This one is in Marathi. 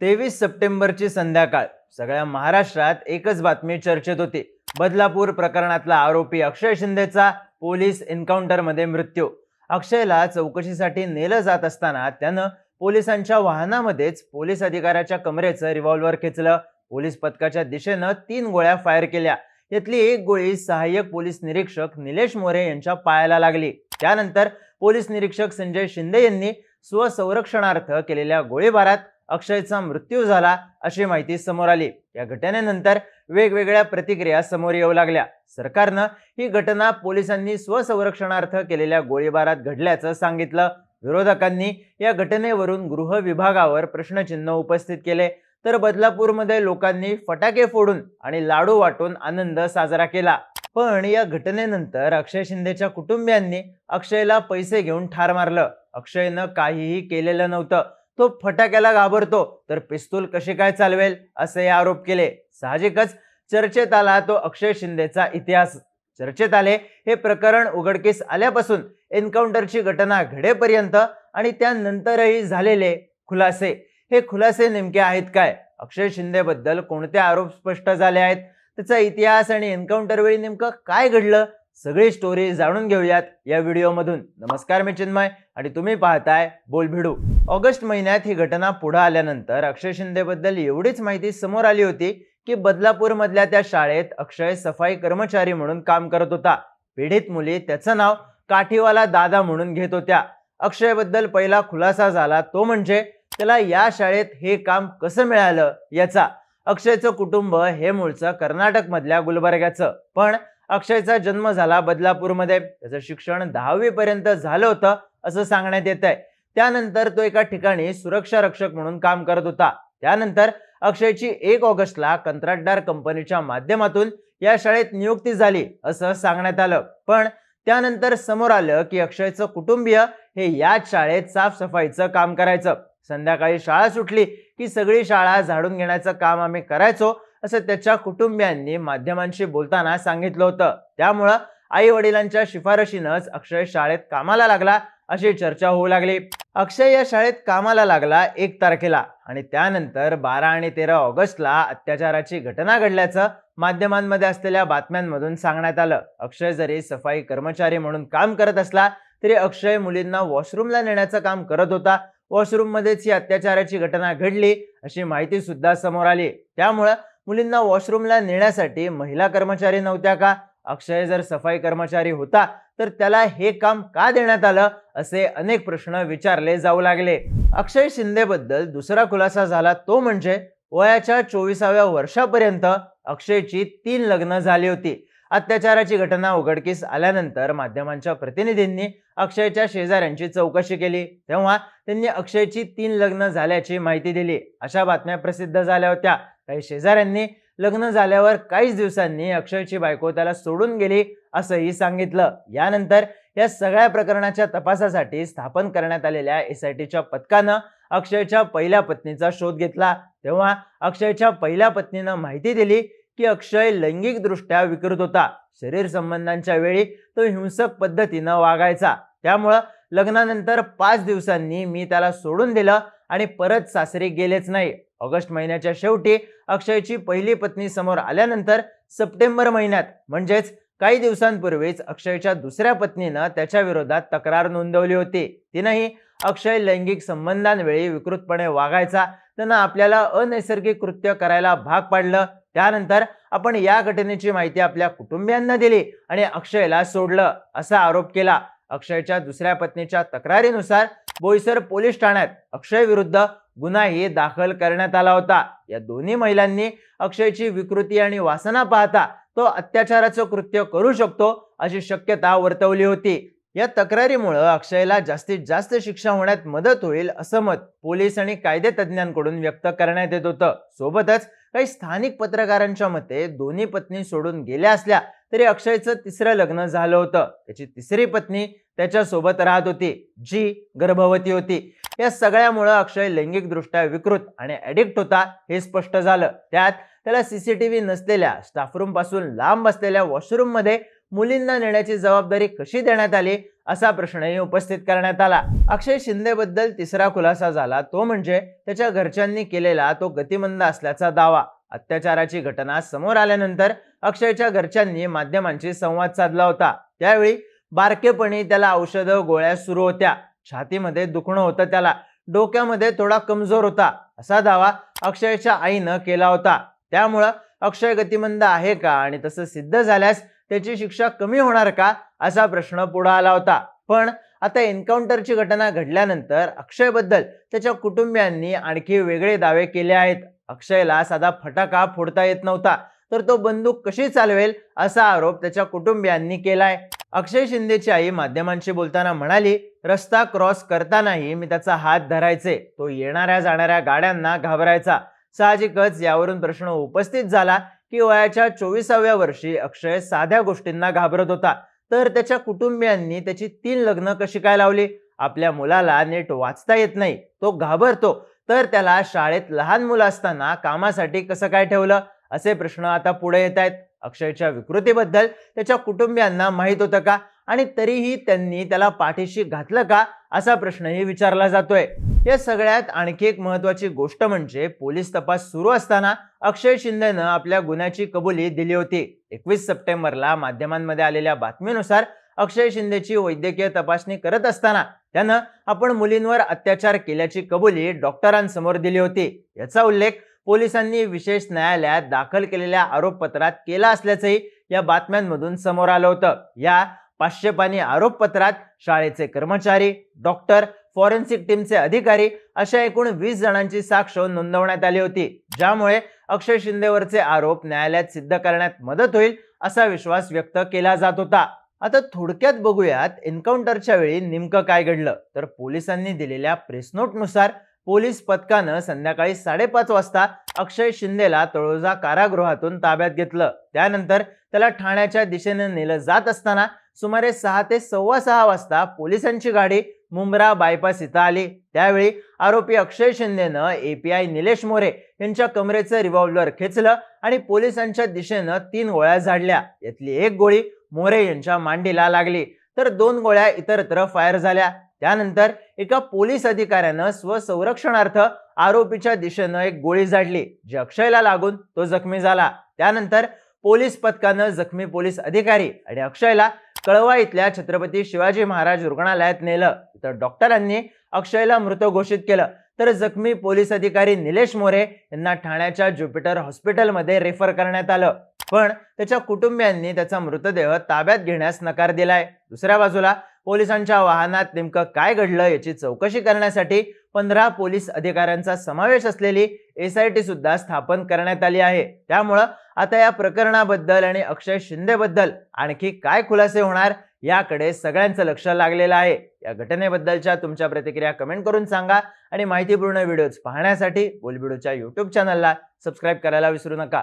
तेवीस सप्टेंबरची संध्याकाळ. सगळ्या महाराष्ट्रात एकच बातमी चर्चेत होती. बदलापूर प्रकरणातला आरोपी अक्षय शिंदेचा पोलीस एन्काउंटरमध्ये मृत्यू. अक्षयला चौकशीसाठी नेलं जात असताना त्यानं पोलिसांच्या वाहनामध्येच पोलीस अधिकाऱ्याच्या कमरेचं रिव्हॉल्वर खेचलं. पोलीस पथकाच्या दिशेनं तीन गोळ्या फायर केल्या. यातली एक गोळी सहाय्यक पोलीस निरीक्षक निलेश मोरे यांच्या पायाला लागली. त्यानंतर पोलीस निरीक्षक संजय शिंदे यांनी स्वसंरक्षणार्थ केलेल्या गोळीबारात अक्षयचा मृत्यू झाला अशी माहिती समोर आली. या घटनेनंतर वेगवेगळ्या प्रतिक्रिया समोर येऊ लागल्या. सरकारनं ही घटना पोलिसांनी स्वसंरक्षणार्थ केलेल्या गोळीबारात घडल्याचं सांगितलं. विरोधकांनी या घटनेवरून गृह विभागावर प्रश्नचिन्ह उपस्थित केले. तर बदलापूरमध्ये लोकांनी फटाके फोडून आणि लाडू वाटून आनंद साजरा केला. पण या घटनेनंतर अक्षय शिंदेच्या कुटुंबियांनी अक्षयला पैसे घेऊन ठार मारलं. अक्षयनं काहीही केलेलं नव्हतं. तो फटाक्याला घाबरतो. तर पिस्तूल कसे काय चालवेल? असे आरोप केले. साहजिकच चर्चेत आला तो अक्षय शिंदेचा इतिहास. चर्चेत आले हे प्रकरण उघडकीस आल्यापासून एन्काउंटरची घटना घडेपर्यंत आणि त्यानंतरही झालेले खुलासे. हे खुलासे नेमके आहेत काय? अक्षय शिंदेबद्दल कोणते आरोप स्पष्ट झाले आहेत? त्याचा इतिहास आणि एन्काउंटर वेळी नेमकं काय घडलं? सगळी स्टोरी जाणून घेऊयात या व्हिडिओमधून. नमस्कार मी चिन्मय आणि तुम्ही पाहताय बोलभिडू. ऑगस्ट महिन्यात ही घटना पुढे आल्यानंतर अक्षय शिंदेबद्दल एवढीच माहिती समोर आली होती की बदलापूरमधल्या त्या शाळेत अक्षय सफाई कर्मचारी म्हणून काम करत होता. पीडित मुली त्याचं नाव काठीवाला दादा म्हणून घेत होत्या. अक्षयबद्दल पहिला खुलासा झाला तो म्हणजे त्याला या शाळेत हे काम कसं मिळालं याचा. अक्षयचं कुटुंब हे मूळचं कर्नाटकमधल्या गुलबर्ग्याचं. पण अक्षयचा जन्म झाला बदलापूरमध्ये. त्याचं शिक्षण दहावी पर्यंत झालं होतं असं सांगण्यात येत आहे त्यानंतर तो एका ठिकाणी सुरक्षा रक्षक म्हणून काम करत होता. त्यानंतर अक्षयची एक ऑगस्टला कंत्राटदार कंपनीच्या माध्यमातून या शाळेत नियुक्ती झाली असं सांगण्यात आलं. पण त्यानंतर समोर आलं की अक्षयचं कुटुंबीय हे याच शाळेत साफसफाईचं काम करायचं. संध्याकाळी शाळा सुटली की सगळी शाळा झाडून घेण्याचं काम आम्ही करायचो असं त्याच्या कुटुंबियांनी माध्यमांशी बोलताना सांगितलं होतं. त्यामुळं आई वडिलांच्या शिफारशीनंच अक्षय शाळेत कामाला लागला अशी चर्चा होऊ लागली. अक्षय या शाळेत कामाला लागला एक तारखेला आणि त्यानंतर बारा आणि तेरा ऑगस्टला अत्याचाराची घटना घडल्याचं माध्यमांमध्ये असलेल्या बातम्यांमधून सांगण्यात आलं. अक्षय जरी सफाई कर्मचारी म्हणून काम करत असला तरी अक्षय मुलींना वॉशरूमला नेण्याचं काम करत होता. वॉशरूममध्येच ही अत्याचाराची घटना घडली अशी माहिती सुद्धा समोर आली. त्यामुळं मुलींना वॉशरूमला नेण्यासाठी महिला कर्मचारी नव्हत्या का? अक्षय जर सफाई कर्मचारी होता तर त्याला हे काम का देण्यात आलं? असे अनेक प्रश्न विचारले जाऊ लागले. अक्षय शिंदेबद्दल दुसरा खुलासा झाला तो म्हणजे वयाच्या चोवीसाव्या वर्षापर्यंत अक्षयची तीन लग्न झाली होती. अत्याचाराची घटना उघडकीस आल्यानंतर माध्यमांच्या प्रतिनिधींनी अक्षयच्या शेजाऱ्यांची चौकशी केली. तेव्हा त्यांनी अक्षयची तीन लग्न झाल्याची माहिती दिली. अशा बातम्या प्रसिद्ध झाल्या होत्या. काही शेजाऱ्यांनी लग्न झाल्यावर काहीच दिवसांनी अक्षयची बायको त्याला सोडून गेली असंही सांगितलं. यानंतर या सगळ्या प्रकरणाच्या तपासासाठी स्थापन करण्यात आलेल्या एस आय टीच्या पथकानं अक्षयच्या पहिल्या पत्नीचा शोध घेतला. तेव्हा अक्षयच्या पहिल्या पत्नीनं माहिती दिली की अक्षय लैंगिकदृष्ट्या विकृत होता. शरीर संबंधांच्या वेळी तो हिंसक पद्धतीनं वागायचा. त्यामुळं लग्नानंतर पाच दिवसांनी मी त्याला सोडून दिलं. आणि परत सासरी गेलेच नाही. ऑगस्ट महिन्याच्या शेवटी अक्षयची पहिली पत्नी समोर आल्यानंतर सप्टेंबर महिन्यात म्हणजेच काही दिवसांपूर्वीच अक्षयच्या दुसऱ्या पत्नीनं त्याच्या विरोधात तक्रार नोंदवली होती. तिनंही अक्षय लैंगिक संबंधांवेळी विकृतपणे वागायचा. त्यांना आपल्याला अनैसर्गिक कृत्य करायला भाग पाडलं. त्यानंतर आपण या घटनेची माहिती आपल्या कुटुंबियांना दिली आणि अक्षयला सोडलं असा आरोप केला. अक्षयच्या दुसऱ्या पत्नीच्या तक्रारीनुसार बोईसर पोलीस ठाण्यात अक्षय विरुद्ध गुन्हाही दाखल करण्यात आला होता. या दोन्ही महिलांनी अक्षयची विकृती आणि वासना पाहता तो अत्याचाराचं कृत्य करू शकतो अशी शक्यता वर्तवली होती. या तक्रारीमुळं अक्षयला जास्तीत जास्त शिक्षा होण्यात मदत होईल असं मत पोलीस आणि कायदे तज्ज्ञांकडून व्यक्त करण्यात येत होतं. सोबतच काही स्थानिक पत्रकारांच्या मते दोन्ही पत्नी सोडून गेल्या असल्या तरी अक्षयचं तिसरं लग्न झालं होतं. त्याची तिसरी पत्नी त्याच्यासोबत राहत होती जी गर्भवती होती. या सगळ्यामुळं अक्षय लैंगिकदृष्ट्या विकृत आणि ॲडिक्ट होता हे स्पष्ट झालं. त्यात त्याला सीसीटीव्ही नसलेल्या स्टाफरूमपासून लांब असलेल्या वॉशरूममध्ये मुलींना नेण्याची जबाबदारी कशी देण्यात आली असा प्रश्नही उपस्थित करण्यात आला. अक्षय शिंदेबद्दल तिसरा खुलासा झाला तो म्हणजे त्याच्या घरच्यांनी केलेला तो गतिमंद असल्याचा दावा. अत्याचाराची घटना समोर आल्यानंतर अक्षयच्या घरच्यांनी माध्यमांशी संवाद साधला होता. त्यावेळी बारकेपणी त्याला औषधं गोळ्या सुरू होत्या. छातीमध्ये दुखणं होतं त्याला. डोक्यामध्ये थोडा कमजोर होता. असा दावा अक्षयच्या आईनं केला होता. त्यामुळं अक्षय गतिमंद आहे का आणि तसं सिद्ध झाल्यास त्याची शिक्षा कमी होणार का? असा प्रश्न पुढे आला होता. पण आता एन्काउंटरची घटना घडल्यानंतर अक्षयबद्दल त्याच्या कुटुंबियांनी आणखी वेगळे दावे केले आहेत. अक्षयला साधा फटाका फोडता येत नव्हता. तर तो बंदूक कशी चालवेल असा आरोप त्याच्या कुटुंबियांनी केलाय. अक्षय शिंदेची आई माध्यमांशी बोलताना म्हणाली रस्ता क्रॉस करतानाही मी त्याचा हात धरायचे. तो येणाऱ्या जाणाऱ्या गाड्यांना घाबरायचा. साहजिकच यावरून प्रश्न उपस्थित झाला. की वयाच्या चोवीसाव्या वर्षी अक्षय साध्या गोष्टींना घाबरत होता. तर त्याच्या कुटुंबियांनी त्याची तीन लग्न कशी काय लावली? आपल्या मुलाला नीट वाचता येत नाही. तो घाबरतो. तर त्याला शाळेत लहान मुलं असताना कामासाठी कसं काय ठेवलं? असे प्रश्न आता पुढे येत आहेत. अक्षयच्या विकृतीबद्दल त्याच्या कुटुंबियांना माहीत होतं का? आणि तरीही त्यांनी त्याला पाठीशी घातलं का असा प्रश्नही विचारला जातोय. या सगळ्यात आणखी एक महत्वाची गोष्ट म्हणजे पोलीस तपास सुरू असताना अक्षय शिंदेनं आपल्या गुन्ह्याची कबुली दिली होती. एकवीस सप्टेंबरला माध्यमांमध्ये आलेल्या बातमीनुसार अक्षय शिंदेची वैद्यकीय तपासणी करत असताना त्यानं आपण मुलींवर अत्याचार केल्याची कबुली डॉक्टरांसमोर दिली होती. याचा उल्लेख पोलिसांनी विशेष न्यायालयात दाखल केलेल्या आरोपपत्रात केला असल्याचंही या बातम्यांमधून समोर आलं होतं. या पाचशे पानी आरोपपत्रात शाळेचे कर्मचारी डॉक्टर फॉरेन्सिक टीमचे अधिकारी अशा एकूण वीस जणांची साक्ष नोंदवण्यात आली होती ज्यामुळे अक्षय शिंदेवरचे आरोप न्यायालयात सिद्ध करण्यात मदत होईल असा विश्वास व्यक्त केला जात होता. आता थोडक्यात बघूयात एन्काउंटरच्या वेळी नेमकं काय घडलं. तर पोलिसांनी दिलेल्या प्रेसनोटनुसार पोलीस पथकानं संध्याकाळी साडेपाच वाजता अक्षय शिंदेला तळोजा कारागृहातून ताब्यात घेतलं. त्यानंतर त्याला ठाण्याच्या दिशेने नेलं जात असताना सुमारे सहा ते सव्वा सहा वाजता पोलिसांची गाडी मुंब्रा बायपास इथं आली. त्यावेळी आरोपी अक्षय शिंदेनं एपीआय निलेश मोरे यांच्या कमरेचं रिव्हॉल्वर खेचलं आणि पोलिसांच्या दिशेनं तीन गोळ्या झाडल्या. यातली एक गोळी मोरे यांच्या मांडीला लागली. तर दोन गोळ्या इतरत्र फायर झाल्या. त्यानंतर एका पोलीस अधिकाऱ्यानं स्वसंरक्षणार्थ आरोपीच्या दिशेनं एक गोळी झाडली जी अक्षयला लागून तो जखमी झाला. त्यानंतर पोलीस पथकानं जखमी पोलीस अधिकारी आणि अक्षयला कळवा इथल्या छत्रपती शिवाजी महाराज रुग्णालयात नेलं. तर डॉक्टरांनी अक्षयला मृत घोषित केलं. तर जखमी पोलीस अधिकारी निलेश मोरे यांना ठाण्याच्या ज्युपिटर हॉस्पिटलमध्ये रेफर करण्यात आलं. पण त्याच्या कुटुंबियांनी त्याचा मृतदेह ताब्यात घेण्यास नकार दिलाय. दुसऱ्या बाजूला पोलिसांच्या वाहनात नेमकं काय घडलं याची चौकशी करण्यासाठी पंधरा पोलीस अधिकाऱ्यांचा समावेश असलेली एस आय टी सुद्धा स्थापन करण्यात आली आहे. त्यामुळं आता या प्रकरणाबद्दल आणि अक्षय शिंदेबद्दल आणखी काय खुलासे होणार याकडे सगळ्यांचं लक्ष लागलेलं आहे. या घटनेबद्दलच्या तुमच्या प्रतिक्रिया कमेंट करून सांगा आणि माहितीपूर्ण व्हिडिओज पाहण्यासाठी बोलबिडूच्या युट्यूब चॅनलला सबस्क्राईब करायला विसरू नका.